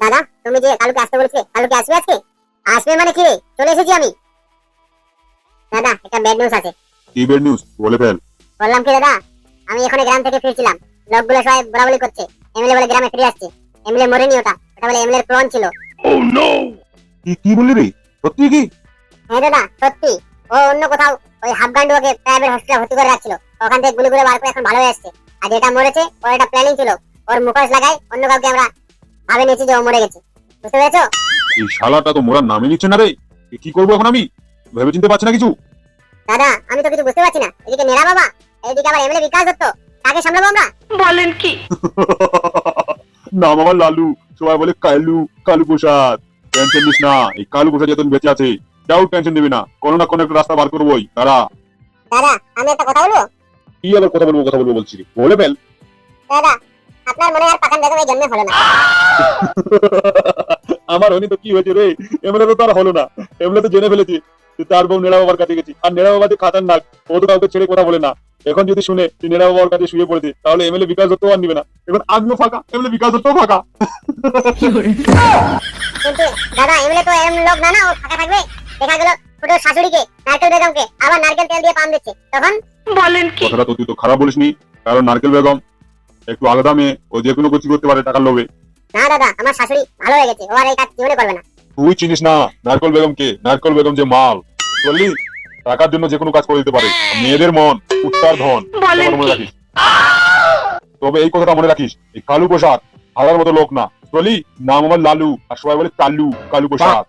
দাদা তুমি যে কালকে আসতে বলেছিলে কালকে আসবে আজকে? আসবে মানে কি রে? চলে এসেছি আমি। দাদা একটা ব্যাড নিউজ আছে। কি বেড নিউজ বলে ফেল। বললাম কি দাদা আমি এখানে গ্রাম থেকে ফিরছিলাম। লোকগুলো সবাই বলাবলি করছে। এমএলএ বলে গ্রামে ফিরে আসছে। এমএলএ মরেনি ওটা। ওটা বলে এমএলএ ক্লোন ছিল। ও নো কি কি বললি রে? সত্যি কি? হ্যাঁ দাদা সত্যি। ও অন্য কোথাও ওই হাফগান্ডু ওকে প্রাইভেট হসপিটাল ভর্তি করে রাখছিল। ওখান থেকে গুলি করে বার করে এখন ভালো হয়ে আসছে। আর যেটা মরেছে ওর একটা প্ল্যানিং ছিল। ওর মুখোশ লাগাই অন্য কাউকে আমরা ভাবে নিয়েছি যে ও মরে গেছে। বুঝতে পেরেছ? এই শালাটা তো মোরার নামই নিচ্ছে না রে। এ কি করব এখন আমি? ভেবে চিনতে পারছি না কিছু। দাদা আমি তো কিছু বুঝতে পারছি না। এদিকে নেড়া বাবা এদিকে আবার এমএলএ বিকাশ দত্ত। কাকে সামলাবো আমরা? বলেন কি? নাম আমার লালু সবাই বলে কালু কালু প্রসাদ। টেনশন নিস না এই কালু প্রসাদ যতদিন বেঁচে আছে কেউ টেনশন দিবি না। কোনো না কোনো একটা রাস্তা বার করবোই। তারা দাদা আমি একটা কথা বলব? কি আবার কথা বলব কথা বলব বলছি বলে ফেল। দাদা আপনার মনে হয় আর পাখান বেগম এই জন্মে হলো না। আমার হয়নি তো কি হয়েছে রে? এমএলএ তো তার হলো না। এমএলএ তো জেনে ফেলেছি যে তার বউ নেড়া বাবার কাছে গেছি। আর নেড়া বাবা যে খাতারনাক ও তো কাউকে ছেড়ে কথা বলে না। এখন যদি শুনে যে নেড়া বাবার কাছে শুয়ে পড়েছে তাহলে এমএলএ বিকাশ দত্ত আর নিবে না। এখন আমিও ফাঁকা এমএলএ বিকাশ দত্ত ফাঁকা। কিন্তু দাদা এমএলএ তো এরম লোক না না ও ফাঁকা থাকবে। দেখা গেল ছোট শাশুড়িকে নারকেল বেগমকে আবার নারকেল তেল দিয়ে পান দিচ্ছে। তখন? বলেন কি? কথাটা তো তুই তো খারাপ বলিসনি। কারণ নারকেল বেগম একটু আলাদা মেয়ে ও যে কোনো কিছু করতে পারে টাকার লোভে। না দাদা আমার শাশুড়ি ভালো হয়ে গেছে ও আর এই কাজ জীবনে করবে না। তুই চিনিস না নারকেল বেগমকে নারকেল বেগম যে মাল। বললি টাকার জন্য যে কোনো কাজ করে দিতে পারে। মেয়েদের মন উত্তার ধন। মনে রাখিস। তবে এই কথাটা মনে রাখিস এই কালু প্রসাদ হারার মতো লোক না। বলি নাম আমার লালু আর সবাই বলে কালু কালু প্রসাদ।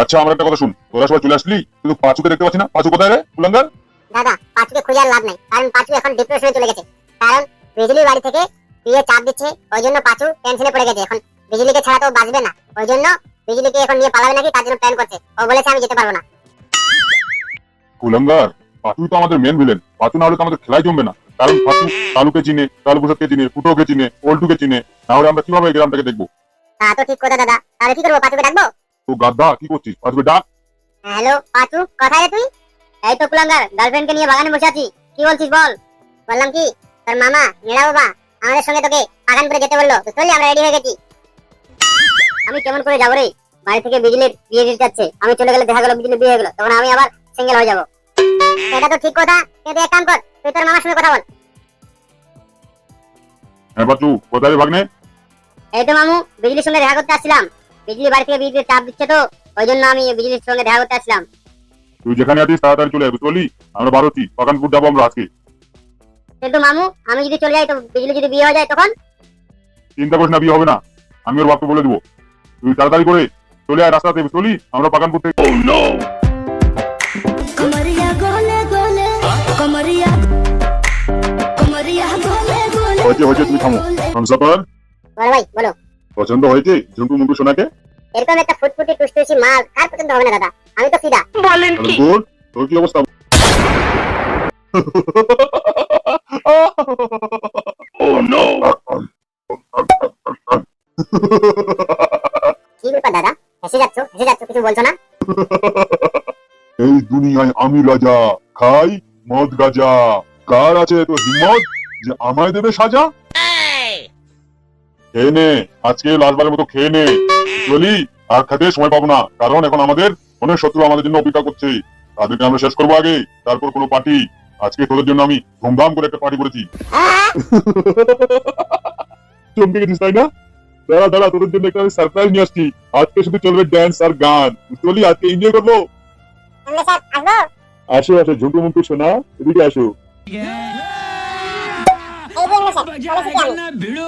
আচ্ছা আমার একটা কথা শুন। তোরা সবাই চলে আসলি? কিন্তু পাঁচুকে দেখতে পাচ্ছি না। পাঁচু কোথায় রে কুলাঙ্গার দাদা পাঁচুকে খুঁজে আর লাভ নাই কারণ পাঁচু এখন ডিপ্রেশনে চলে গেছে। কারণ বিজলি বাড়ি থেকে বিয়ে চাপ দিচ্ছে ওই জন্য পাঁচু টেনশনে পড়ে গেছে এখন। বিজলিকে ছাড়া তো বাঁচবে না ওই জন্য বিজলিকে এখন নিয়ে পালাবে নাকি তার জন্য প্ল্যান করছে। ও বলেছে আমি যেতে পারব না। কুলাঙ্গার পাঁচুই তো আমাদের মেন ভিলেন পাঁচু না হলে তো আমাদের খেলাই জমবে না। কারণ পাঁচু কালুকে চিনে কালু প্রসাদকে চিনে ফুটোকে চিনে পল্টুকে চিনে। না হলে আমরা কীভাবে এই গ্রামটাকে দেখব? তা তো ঠিক কথা দাদা। তাহলে কি করব পাঁচুকে ডাকবো? তো গাদ্দা কি করছিস? পাঁচুকে ডাক। হ্যালো পাঁচু কোথায় তুই? এই তো কুলাঙ্গার গার্লফ্রেন্ডকে নিয়ে বাগানে বসে আছি। কি বলছিস বল? বললাম কি তোর মামা নীলা বাবা আমাদের সঙ্গে তোকে বাগান করে যেতে বলল। তো চলি আমরা রেডি হয়ে গেছি। আমি কেমন করে যাব রে? বাড়ি থেকে বিজলির বিয়ে দিতে যাচ্ছে। আমি চলে গেলে দেখা গেলো বিজলির বিয়ে হয়ে গেলো। তখন আমি আবার সিঙ্গেল হয়ে যাব। এটা তো ঠিক কথা। কিন্তু এক কাম কর তুই তোর মামার সঙ্গে কথা বল। হ্যাঁ পাঁচু কোথায় ভাগ্নে? এই তো মামু বিজলির সঙ্গে দেখা করতে আসছিলাম। বিজলি বাড়ি থেকে বিজলির চাপ দিচ্ছে তো ওই জন্য আমি বিজলির সঙ্গে দেখা করতে আসছিলাম। তুই যেখানে আছিস তাড়াতাড়ি চলে যাবি বুঝতে পারলি? আমরা বারোচ্ছি পাকানপুর যাব আমরা আজকে। কিন্তু মামু আমি যদি চলে যাই তো বিজলি যদি বিয়ে হয়ে যায় তখন? চিন্তা করিস না বিয়ে হবে না। আমি ওর বাপকে বলে দেবো। তুই তাড়াতাড়ি করে চলে আয় রাস্তাতে চলি আমরা পাকানপুর থেকে oh, হয়েছে হয়েছে তুমি থামো। থামসাপার বলো পছন্দ হয়েছে ঝুমটু মুকু সোনাকে? এরকম একটা ফুটফুটি টুসটুসি মাল কার পছন্দ হবে না দাদা। আমি তো ফিদা। বলেন কি? তোর তোর কি অবস্থা? Oh no. কি ব্যাপার দাদা? হেসে যাচ্ছ হেসে যাচ্ছ কিছু বলছো না? এই দুনিয়ায় আমি রাজা খাই মদ গাজা। কার আছে তো হিম্মত যে আমায় দেবে সাজা? খেয়ে নে আজকে লালবারের মতো খেয়ে নে। চলি আর খেতে সময় পাবো না কারণ এখন আমাদের অনেক শত্রু আমাদের জন্য অপেক্ষা করছে। তাদেরকে আমরা শেষ করব আগে তারপর কোনো পার্টি। আজকে তোদের জন্য আমি ধুমধাম করে একটা পার্টি করেছি। চমকে গেছিস তাই না? দাঁড়া দাঁড়া তোদের জন্য একটা সারপ্রাইজ নিয়ে আসছি। আজকে শুধু চলবে ড্যান্স আর গান। চলি আজকে এনজয় করব? আমরা স্যার আসব? আসো আসো ঝুঁকু মুন্টু শোনা এদিকে আসো।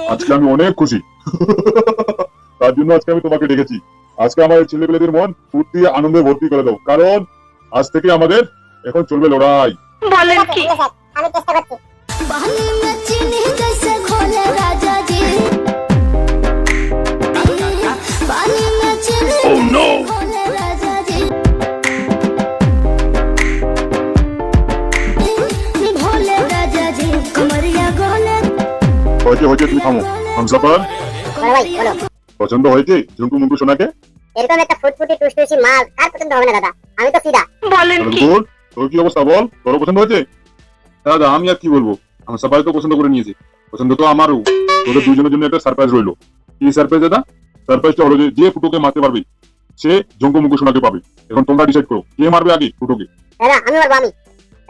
আজকে আমি অনেক খুশি। তার জন্য আজকে আমি তোমাকে ডেকেছি। আজকে আমার এই ছেলেপেলেদের মন ফুর্তি আনন্দে ভর্তি করে দাও। কারণ আজ থেকে আমাদের এখন চলবে লড়াই। বলেন কি? আমি চেষ্টা করছি। হয়েছে হয়েছে তুমি থামো। হামসাপার বলো ভাই বলো। পছন্দ হয়েছে? ঝুঁকু মুন্টু সোনাকে? এরকম একটা ফুটফুটি টুসটুসি মাল কার পছন্দ হবে না দাদা। আমি তো ফিদা বলেন কি? তোর কি অবস্থা বল? তোর পছন্দ হয়েছে? দাদা আমি আর কি বলব? হামসাপার তো পছন্দ করে নিয়েছে। পছন্দ তো আমারও। তোদের দুজনের জন্য একটা সারপ্রাইজ রইল। কি সারপ্রাইজ দাদা? সারপ্রাইজটা হলো যে যে ফুটোকে মারতে পারবে সে জঙ্গু মুখু সোনাকে পাবে। এখন তোমরা ডিসাইড করো কে মারবে আগে ফুটোকে? দাদা আমি মারবো আমি।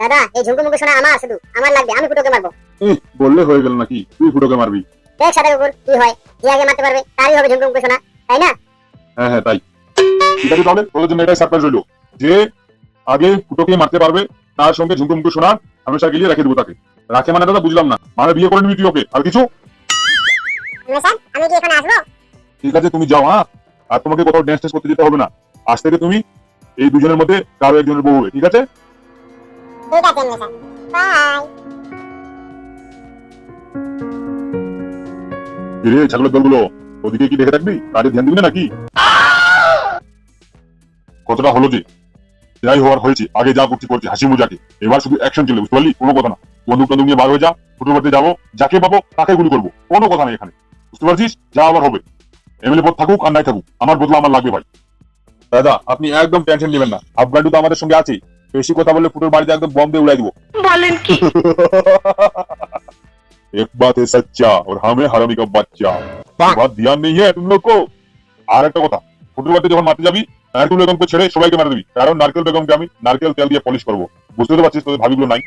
দাদা এই ঝুঁকু মুখে শোনা আমার শুধু আমার লাগবে আমি ফুটোকে মারবো। বললে হয়ে গেল নাকি? তুই ফুটোকে মারবি। দেখ সাদা কুকুর কি হয়। যে আগে মারতে পারবে তারই হবে শোনা তাই না? হ্যাঁ হ্যাঁ তাই। ঠিক আছে তাহলে তোদের জন্য এটাই সারপ্রাইজ রইল যে আগে ফুটোকে মারতে পারবে তার সঙ্গে সোনা হামেশা গিয়ে রেখে দেবো তাকে। রাখে মানে দাদা বুঝলাম না। মানে বিয়ে করে নিবি তুই ওকে? আর কিছু? আমি কি এখানে আসব? ঠিক আছে তুমি যাও হ্যাঁ? আর তোমাকে কোথাও ড্যান্স টেন্স করতে যেতে হবে না। আজ থেকে তুমি এই দুজনের মধ্যে কারও একজনের বউ হবে ঠিক আছে? ঠিক আছে বাই ছাগলের দলগুলো ওদিকে কি দেখে থাকবি? ধ্যান দিবি না নাকি? কতটা হলো যে? যাই হওয়ার হয়েছে। আগে যা হাসি মজাকে। এবার শুধু অ্যাকশন চলে বুঝতে পারলি? কোনো কথা না। বন্দুক টন্দুক নিয়ে বার হয়ে যা যাব যাকে পাবো তাকে গুলি করব। কোনো কথা নেই এখানে। বুঝতে পারছিস? যা আবার হবে। এমএলএ পদ থাকুক আর নাই থাকুক আমার বদলা আমার লাগবে ভাই। দাদা আপনি একদম টেনশন নেবেন না। আফগান্ডু তো আমাদের সঙ্গে আছে বেশি কথা বললে ফুটোর বাড়িতে একদম বম দিয়ে উড়াই দিব। বলেন কি? एक बात है सच्चा और हमें हरामी का बच्चा बात ध्यान नहीं है तुम लोग को আর একটা কথা ফুটুর বাড়িতে যখন মারতে যাবি নারকেল বেগমকে ছেড়ে সবাইকে মারা দিবি কারণ নারকেল বেগমকে আমি নারকেল তেল দিয়ে পলিশ করবো বুঝতে তো পারছিস তোদের ভাবিগুলো নাই